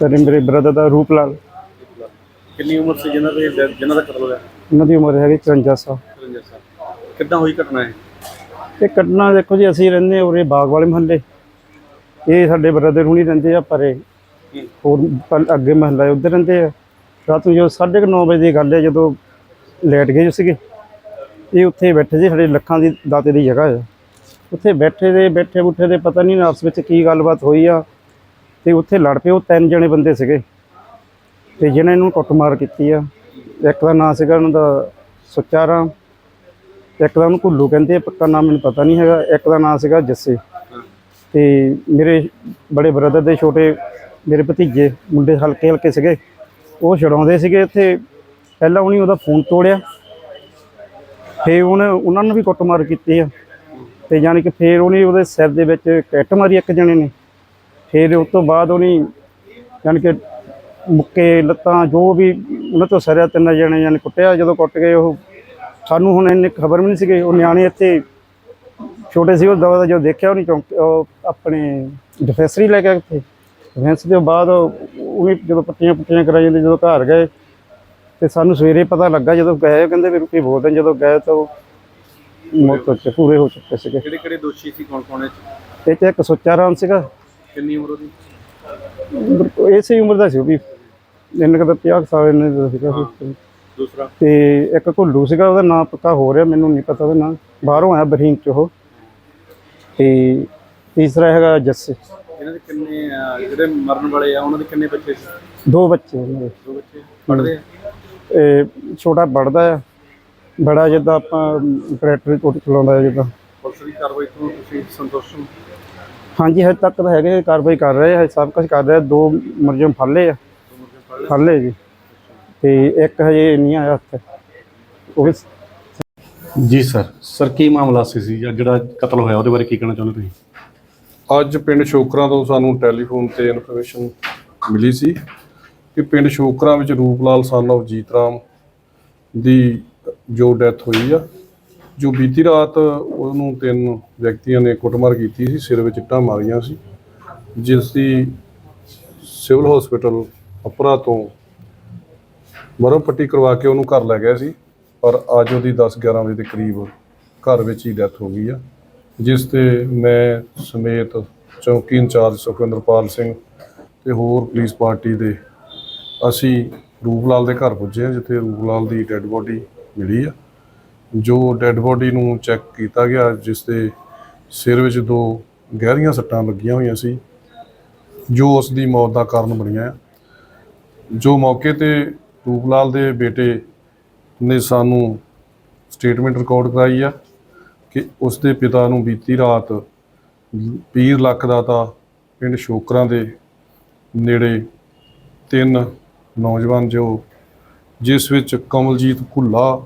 Sir ਇਹ ਮੇਰੇ brother ਦਾ ਰੂਪ ਲਾਲ। ਕਿੰਨੀ ਉਮਰ ਸੀ ਜਿਨ੍ਹਾਂ ਦੇ ਜਿਨ੍ਹਾਂ ਦਾ ਕਤਲ ਹੋਇਆ? ਉਹਨਾਂ ਦੀ ਉਮਰ ਹੈਗੀ 54 ਸਾਲ 53 ਸਾਲ ਕਿੱਦਾਂ ਹੋਈ ਘਟਨਾ ਇਹ? ਇਹ ਘਟਨਾ ਦੇਖੋ ਜੀ ਅਸੀਂ ਰਹਿੰਦੇ ਹਾਂ ਉਰੇ ਬਾਗ ਵਾਲੇ ਮਹੱਲੇ। ਇਹ ਸਾਡੇ ਬ੍ਰਦਰ ਹੁਣੀ ਰਹਿੰਦੇ ਆ ਪਰੇ ਹੋਰ ਪਲ- ਅੱਗੇ ਮਹੱਲਾ ਉੱਧਰ ਰਹਿੰਦੇ ਆ। ਰਾਤ ਨੂੰ ਜੋ 9:30 ਵਜੇ ਦੀ ਗੱਲ ਹੈ ਜਦੋਂ ਲੇਟ ਗਏ ਸੀਗੇ। ਇਹ ਉੱਥੇ ਬੈਠੇ ਸੀ, ਸਾਡੇ ਲੱਖਾਂ ਦੀ ਦਾਤੇ ਦੀ ਜਗ੍ਹਾ ਹੈ। ਉੱਥੇ ਬੈਠੇ ਦੇ, ਬੈਠੇ ਬੁੱਠੇ ਦੇ ਪਤਾ ਨਹੀਂ ਆਪਸ ਵਿੱਚ ਕੀ ਗੱਲਬਾਤ ਹੋਈ ਆ। ਤੇ ਉੱਥੇ ਲੜ ਪਏ, ਉਹ ਤਿੰਨ ਜਣੇ ਬੰਦੇ ਸੀਗੇ। ਤੇ ਜਿਨ੍ਹਾਂ ਇਹਨੂੰ ਕੁੱਟਮਾਰ ਕੀਤੀ ਆ। ਇੱਕ ਦਾ ਨਾਂ ਸੀਗਾ, ਉਹਨਾਂ ਦਾ ਸੁੱਚਾ ਰਾਮ ਇੱਕ ਦਾ ਉਹਨੂੰ ਭੁੱਲੂ ਕਹਿੰਦੇ ਪੱਕਾ ਨਾਮ ਮੈਨੂੰ ਪਤਾ ਨਹੀਂ ਹੈਗਾ। ਇੱਕ ਦਾ ਨਾਂ ਸੀਗਾ ਜੱਸੇ। ਤੇ ਮੇਰੇ ਬੜੇ ਬ੍ਰਦਰ ਦੇ ਛੋਟੇ ਮੇਰੇ ਭਤੀਜੇ, ਮੁੰਡੇ ਹਲਕੇ ਹਲਕੇ ਸੀਗੇ। ਉਹ ਛਡਾਉਂਦੇ ਸੀਗੇ ਇੱਥੇ। ਪਹਿਲਾਂ ਉਹਨੇ ਉਹਦਾ ਫੋਨ ਤੋੜਿਆ। ਫੇ ਉਹਨੇ ਉਹਨਾਂ ਨੂੰ ਵੀ ਕੁੱਟਮਾਰ ਕੀਤੀ ਆ। ਤੇ ਯਾਨੀ ਕਿ ਫੇਰ ਉਹਨੇ ਉਹਦੇ ਸਿਰ ਦੇ ਵਿੱਚ ਕੱਟ ਮਾਰੀ ਇੱਕ ਜਣੇ ਨੇ। ਫਿਰ ਉਸ ਤੋਂ ਬਾਅਦ ਉਹਨੇ ਯਾਨੀ ਕਿ ਮੁੱਕੇ ਲੱਤਾਂ ਜੋ ਵੀ ਉਹਨਾਂ ਤੋਂ ਸਰਿਆ ਤਿੰਨ ਜਣੇ ਯਾਨੀ ਕੁੱਟਿਆ। ਜਦੋਂ ਕੁੱਟ ਗਏ ਉਹ ਸਾਨੂੰ ਹੁਣ ਇੰਨੀ ਖਬਰ ਵੀ ਨਹੀਂ ਸੀਗੀ। ਉਹ ਨਿਆਣੇ ਇੱਥੇ ਛੋਟੇ ਸੀ, ਉਹ ਦਵਾ ਦਾ ਜਦੋਂ ਦੇਖਿਆ ਉਹਨੇ ਚੌਂਕ ਉਹ ਆਪਣੇ ਡਿਫੈਂਸਰੀ ਲੈ ਕੇ ਉੱਥੇ ਡਿਫੈਂਸ ਦੇ ਬਾਅਦ ਉਹ- ਉਹਨੇ ਜਦੋਂ ਪੱਟੀਆਂ ਪੁੱਟੀਆਂ ਕਰਾਈ ਜਾਂਦੇ ਜਦੋਂ ਘਰ ਗਏ ਤੇ ਸਾਨੂੰ ਸਵੇਰੇ ਪਤਾ ਲੱਗਾ ਜਦੋਂ ਗਏ ਕਹਿੰਦੇ ਵੀ ਰੁਕੀ ਬੋਲਦੇ ਜਦੋਂ ਗਏ ਤਾਂ ਉਹ ਮੌਤ ਹੋ ਚੁੱਕੇ ਪੂਰੇ ਹੋ ਚੁੱਕੇ ਸੀਗੇ। ਕਿਹੜੇ ਕਿਹੜੇ ਦੋਸ਼ੀ ਸੀ ਕੌਣ ਕੌਣ ਇਹ ਤੇ ਇੱਕ ਸੁੱਚਾ ਰਾਮ ਸੀਗਾ। ਕਿੰਨੀ ਉਮਰ ਉਹਦੀ? ਇਸੇ ਉਮਰ ਦਾ ਸੀ ਉਹ ਵੀ। ਇੰਨੇ ਕੁ ਤਾਂ 50 ਕੁ ਸਾਲ ਇੰਨੇ ਦਾ ਸੀਗਾ ਦੂਸਰਾ? ਤੇ ਇੱਕ ਘੁੱਲੂ ਸੀਗਾ ਉਹਦਾ ਨਾਮ ਪੱਕਾ ਹੋ ਰਿਹਾ ਮੈਨੂੰ ਨਹੀਂ ਪਤਾ ਉਹਦਾ ਨਾਮ ਬਾਹਰੋਂ ਆਇਆ ਬਰਹੀਨ ਚ ਉਹ। ਤੇ ਤੀਸਰਾ ਹੈਗਾ ਜੱਸੇ। ਇਹਨਾਂ ਦੇ ਕਿੰਨੇ ਜਿਹੜੇ ਮਰਨ ਵਾਲੇ ਆ ਉਹਨਾਂ ਦੇ ਕਿੰਨੇ ਬੱਚੇ ਸੀ? ਦੋ ਬੱਚੇ ਉਹਨਾਂ ਦੇ। ਦੋ ਬੱਚੇ? ਪੜ੍ਹਦੇ ਆ? ਇਹ ਛੋਟਾ ਪੜਦਾ ਆ। ਬੜਾ ਜਿੱਦਾਂ ਆਪਾਂ ਟਰੈਕਟਰ ਕੋਟ ਚਲਾਉਂਦਾ ਹੈ ਜਿੱਦਾਂ। ਪੁਲਿਸ ਦੀ ਕਾਰਵਾਈ ਤੋਂ ਤੁਸੀਂ ਸੰਤੁਸ਼ਟ ਹੋ? ਹਾਂਜੀ ਹਜੇ ਤੱਕ ਤਾਂ ਹੈਗੇ ਕਾਰਵਾਈ ਕਰ ਰਹੇ ਆ ਸਭ ਕੁਝ ਕਰ ਰਹੇ ਦੋ ਮੁਰਜਮ ਫੜ ਲਏ ਆ। ਫੜ ਲਏ ਜੀ। ਤੇ ਇੱਕ ਹਜੇ ਨਹੀਂ ਆਇਆ ਹੱਥ ਉਹ ਵੀ ਜੀ ਸਰ ਸਰ ਕੀ ਮਾਮਲਾ ਸੀ ਸੀ ਜਾਂ ਜਿਹੜਾ ਕਤਲ ਹੋਇਆ ਉਹਦੇ ਬਾਰੇ ਕੀ ਕਹਿਣਾ ਚਾਹੁੰਦੇ ਤੁਸੀਂ? ਅੱਜ ਪਿੰਡ ਸ਼ੋਕਰਾਂ ਤੋਂ ਸਾਨੂੰ ਟੈਲੀਫੋਨ ਤੇ ਇਨਫੋਰਮੇਸ਼ਨ ਮਿਲੀ ਸੀ। ਕਿ ਪਿੰਡ ਸ਼ੋਕਰਾਂ ਵਿੱਚ ਰੂਪਲਾਲ ਸਨ of ਜੀਤ ਰਾਮ ਦੀ ਜੋ ਡੈਥ ਹੋਈ ਆ, ਜੋ ਬੀਤੀ ਰਾਤ ਉਹਨੂੰ ਤਿੰਨ ਵਿਅਕਤੀਆਂ ਨੇ ਕੁੱਟਮਾਰ ਕੀਤੀ ਸੀ, ਸਿਰ ਵਿੱਚ ਇੱਟਾਂ ਮਾਰੀਆਂ ਸੀ, ਜਿਸ ਦੀ ਸਿਵਲ ਹਸਪੀਟਲ ਅਪਰਾ ਤੋਂ ਮਰਮ ਪੱਟੀ ਕਰਵਾ ਕੇ ਉਹਨੂੰ ਘਰ ਲੈ ਗਏ ਸੀ, ਪਰ ਅੱਜ ਉਹਦੀ 10 11 ਵਜੇ ਦੇ ਕਰੀਬ ਘਰ ਵਿੱਚ ਹੀ ਡੈਥ ਹੋ ਗਈ ਆ, ਜਿਸ ਤੇ ਮੈਂ ਸਮੇਤ ਚੌਕੀ ਇੰਚਾਰਜ ਸੁਖਵਿੰਦਰਪਾਲ ਸਿੰਘ ਤੇ ਹੋਰ ਪੁਲਿਸ ਪਾਰਟੀ ਦੇ ਅਸੀਂ ਰੂਪਲਾਲ ਦੇ ਘਰ ਪੁੱਜੇ ਹਾਂ, ਜਿੱਥੇ ਰੂਪਲਾਲ ਦੀ ਡੈੱਡ ਬੋਡੀ ਮਿਲੀ ਆ। ਜੋ ਡੈੱਡ ਬੋਡੀ ਨੂੰ ਚੈੱਕ ਕੀਤਾ ਗਿਆ ਜਿਸ ਦੇ ਸਿਰ ਵਿੱਚ ਦੋ ਗਹਿਰੀਆਂ ਸੱਟਾਂ ਲੱਗੀਆਂ ਹੋਈਆਂ ਸੀ, ਜੋ ਉਸ ਦੀ ਮੌਤ ਦਾ ਕਾਰਨ ਬਣੀਆਂ ਆ। ਜੋ ਮੌਕੇ ਤੇ ਰੂਪਲਾਲ ਦੇ ਬੇਟੇ ਨੇ ਸਾਨੂੰ ਸਟੇਟਮੈਂਟ ਰਿਕਾਰਡ ਕਰਾਈ ਆ ਕਿ ਉਸ ਦੇ ਪਿਤਾ ਨੂੰ ਬੀਤੀ ਰਾਤ ਪੀਰ ਲੱਖ ਦਾ ਤਾਂ ਪਿੰਡ ਸ਼ੋਕਰਾਂ ਦੇ ਨੇੜੇ ਤਿੰਨ ਨੌਜਵਾਨ ਜੋ ਜਿਸ ਵਿੱਚ ਕਮਲਜੀਤ ਭੁੱਲਾ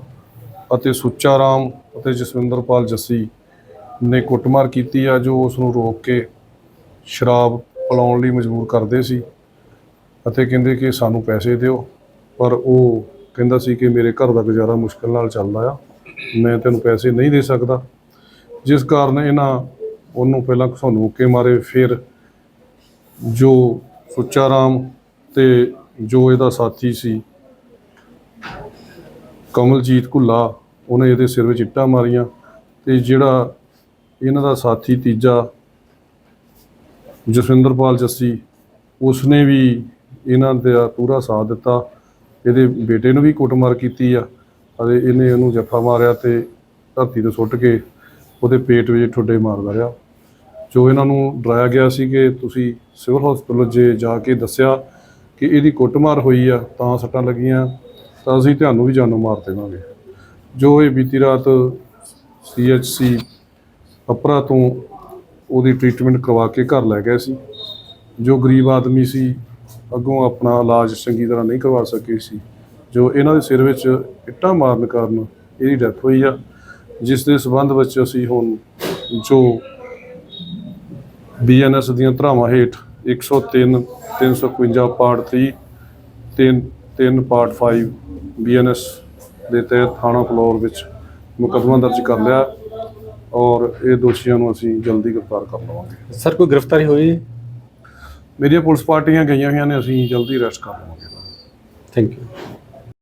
ਅਤੇ ਸੁੱਚਾ ਰਾਮ ਅਤੇ ਜਸਵਿੰਦਰਪਾਲ ਜੱਸੀ ਨੇ ਕੁੱਟਮਾਰ ਕੀਤੀ ਆ, ਜੋ ਉਸ ਨੂੰ ਰੋਕ ਕੇ ਸ਼ਰਾਬ ਪਿਲਾਉਣ ਲਈ ਮਜਬੂਰ ਕਰਦੇ ਸੀ ਅਤੇ ਕਹਿੰਦੇ ਕਿ ਸਾਨੂੰ ਪੈਸੇ ਦਿਓ। ਪਰ ਉਹ ਕਹਿੰਦਾ ਸੀ ਕਿ ਮੇਰੇ ਘਰ ਦਾ ਗੁਜ਼ਾਰਾ ਮੁਸ਼ਕਲ ਨਾਲ ਚੱਲਦਾ ਆ, ਮੈਂ ਤੈਨੂੰ ਪੈਸੇ ਨਹੀਂ ਦੇ ਸਕਦਾ। ਜਿਸ ਕਾਰਨ ਇਹਨਾਂ ਉਹਨੂੰ ਪਹਿਲਾਂ ਘਸੋਂ ਕੇ ਮਾਰੇ, ਫਿਰ ਜੋ ਸੁੱਚਾ ਰਾਮ ਤੇ ਜੋ ਇਹਦਾ ਸਾਥੀ ਸੀ, ਕਮਲਜੀਤ ਘੁੱਲਾ, ਉਹਨੇ ਇਹਦੇ ਸਿਰ ਵਿੱਚ ਇੱਟਾਂ ਮਾਰੀਆਂ ਤੇ ਜਿਹੜਾ ਇਹਨਾਂ ਦਾ ਸਾਥੀ ਤੀਜਾ ਜਸਵਿੰਦਰਪਾਲ ਜੱਸੀ, ਉਸਨੇ ਵੀ ਇਹਨਾਂ ਦਾ ਪੂਰਾ ਸਾਥ ਦਿੱਤਾ। ਇਹਦੇ ਬੇਟੇ ਨੂੰ ਵੀ ਕੁੱਟਮਾਰ ਕੀਤੀ ਆ। ਅਤੇ ਇਹਨੇ ਉਹਨੂੰ ਜੱਫਾ ਮਾਰਿਆ ਤੇ ਧਰਤੀ ਤੇ ਸੁੱਟ ਕੇ ਉਹਦੇ ਪੇਟ ਵਿੱਚ ਠੁੱਡੇ ਮਾਰਦਾ ਰਿਹਾ ਜੋ ਇਹਨਾਂ ਨੂੰ ਡਰਾਇਆ ਗਿਆ ਸੀ ਕਿ ਤੁਸੀਂ ਸਿਵਲ ਹਸਪੀਟਲ ਜੇ ਜਾ ਕੇ ਦੱਸਿਆ ਕਿ ਇਹਦੀ ਕੁੱਟਮਾਰ ਹੋਈ ਆ, ਤਾਂ ਸੱਟਾਂ ਲੱਗੀਆਂ, ਤਾਂ ਅਸੀਂ ਤੁਹਾਨੂੰ ਵੀ ਜਾਨੋਂ ਮਾਰ ਦੇਵਾਂਗੇ। ਜੋ ਇਹ ਬੀਤੀ ਰਾਤ ਸੀਐਚਸੀ ਅਪਰਾ ਤੋਂ ਉਹਦੀ ਟ੍ਰੀਟਮੈਂਟ ਕਰਵਾ ਕੇ ਘਰ ਲੈ ਗਏ ਸੀ, ਜੋ ਗਰੀਬ ਆਦਮੀ ਸੀ, ਅੱਗੋਂ ਆਪਣਾ ਇਲਾਜ ਚੰਗੀ ਤਰ੍ਹਾਂ ਨਹੀਂ ਕਰਵਾ ਸਕੇ ਸੀ, ਜੋ ਇਹਨਾਂ ਦੇ ਸਿਰ ਵਿੱਚ ਇੱਟਾਂ ਮਾਰਨ ਕਾਰਨ ਇਹਦੀ ਡੈਥ ਹੋਈ ਆ, ਜਿਸ ਦੇ ਸਬੰਧ ਵਿੱਚ ਅਸੀਂ ਹੁਣ ਜੋ ਬੀਐਨਐਸ ਦੀਆਂ ਧਰਾਵਾਂ ਹੇਠ 103 351 ਪਾਰਟ 3 3 3 ਪਾਰਟ 5 ਬੀਐਨਐਸ ਦੇ ਤਹਿਤ ਥਾਣਾ ਫਲੋਰ ਵਿੱਚ ਮੁਕੱਦਮਾ ਦਰਜ ਕਰ ਲਿਆ ਔਰ ਇਹ ਦੋਸ਼ੀਆਂ ਨੂੰ ਅਸੀਂ ਜਲਦੀ ਗ੍ਰਿਫਤਾਰ ਕਰ ਲਵਾਂਗੇ। ਸਰ ਕੋਈ ਗ੍ਰਿਫਤਾਰੀ ਹੋਈ? ਮੇਰੀਆਂ ਪੁਲਿਸ ਪਾਰਟੀਆਂ ਗਈਆਂ ਹੋਈਆਂ ਨੇ ਅਸੀਂ ਜਲਦੀ ਅਰੈਸਟ ਕਰ ਲਵਾਂਗੇ। Thank you